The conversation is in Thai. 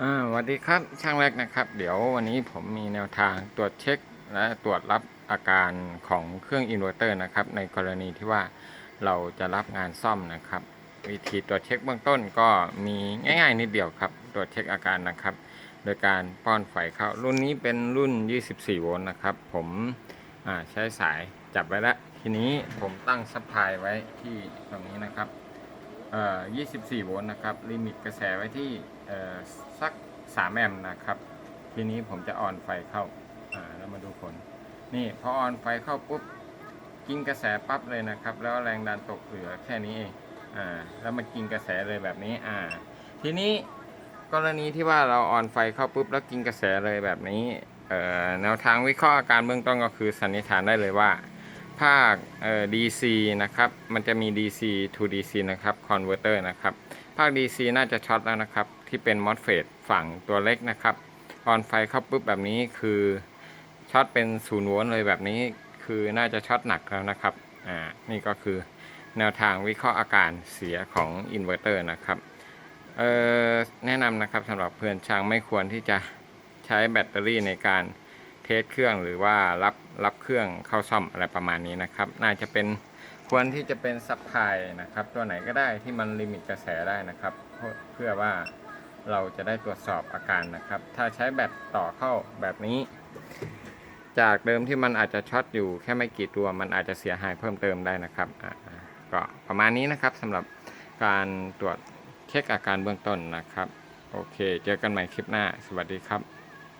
สวัสดีครับช่างแรกนะครับ เดี๋ยววันนี้ผมมีแนวทางตรวจเช็คและตรวจรับอาการของเครื่องอินเวอร์เตอร์นะครับ ในกรณีที่ว่าเราจะรับงานซ่อมนะครับ วิธีตรวจเช็คเบื้องต้นก็มีง่ายๆนิดเดียวครับ ตรวจเช็คอาการนะครับ โดยการป้อนไฟเข้ารุ่นนี้เป็นรุ่น 24 โวลต์นะครับ ผมใช้สายจับไว้แล้วทีนี้ผมตั้งซัพพลายไว้ที่ตรงนี้นะครับ 24 โวลต์นะครับ ลิมิตกระแสไว้ที่สัก 3 แอมป์นะครับ ทีนี้ผมจะออนไฟเข้าอ่าแล้วมาดูผล นี่พอออนไฟเข้าปุ๊บ กินกระแสปั๊บเลยนะครับ แล้วแรงดันตกเหลือแค่นี้เองอ่าแล้วมันกินกระแสเลยแบบนี้อ่าทีนี้กรณีที่ว่าเราออนไฟเข้าปุ๊บ แล้วกินกระแสเลยแบบนี้แนวทางวิเคราะห์อาการเบื้องต้นก็คือสันนิษฐานได้เลยว่า ภาคเอ่อ DC นะครับ มันจะมี DC to DC นะครับ converter นะครับ ภาค DC น่าจะช็อตแล้วนะครับ ที่เป็น MOSFET ฝั่งตัวเล็กนะครับออนไฟเข้าปุ๊บแบบนี้คือช็อตเป็น0โวลต์เลยแบบนี้คือน่าจะช็อตหนักแล้วนะครับ อ่า นี่ก็คือแนวทางวิเคราะห์อาการเสียของอินเวอร์เตอร์นะครับ เอ่อ แนะนำนะครับสำหรับเพื่อนช่างไม่ควรที่จะใช้แบตเตอรี่ในการ เทสเครื่องหรือว่ารับรับเครื่องเข้าซ่อมอะไรประมาณนี้นะครับ น่าจะเป็นควรที่จะเป็นซับพลายนะครับ ตัวไหนก็ได้ที่มันลิมิตกระแสได้นะครับ เพื่อว่าเราจะได้ตรวจสอบอาการนะครับ ถ้าใช้แบตต่อเข้าแบบนี้ จากเดิมที่มันอาจจะช็อตอยู่แค่ไม่กี่ตัวมันอาจจะเสียหายเพิ่มเติมได้นะครับอ่าก็ประมาณนี้นะครับสำหรับการตรวจเช็คอาการเบื้องต้นนะครับ โอเค เจอกันใหม่คลิปหน้า สวัสดีครับ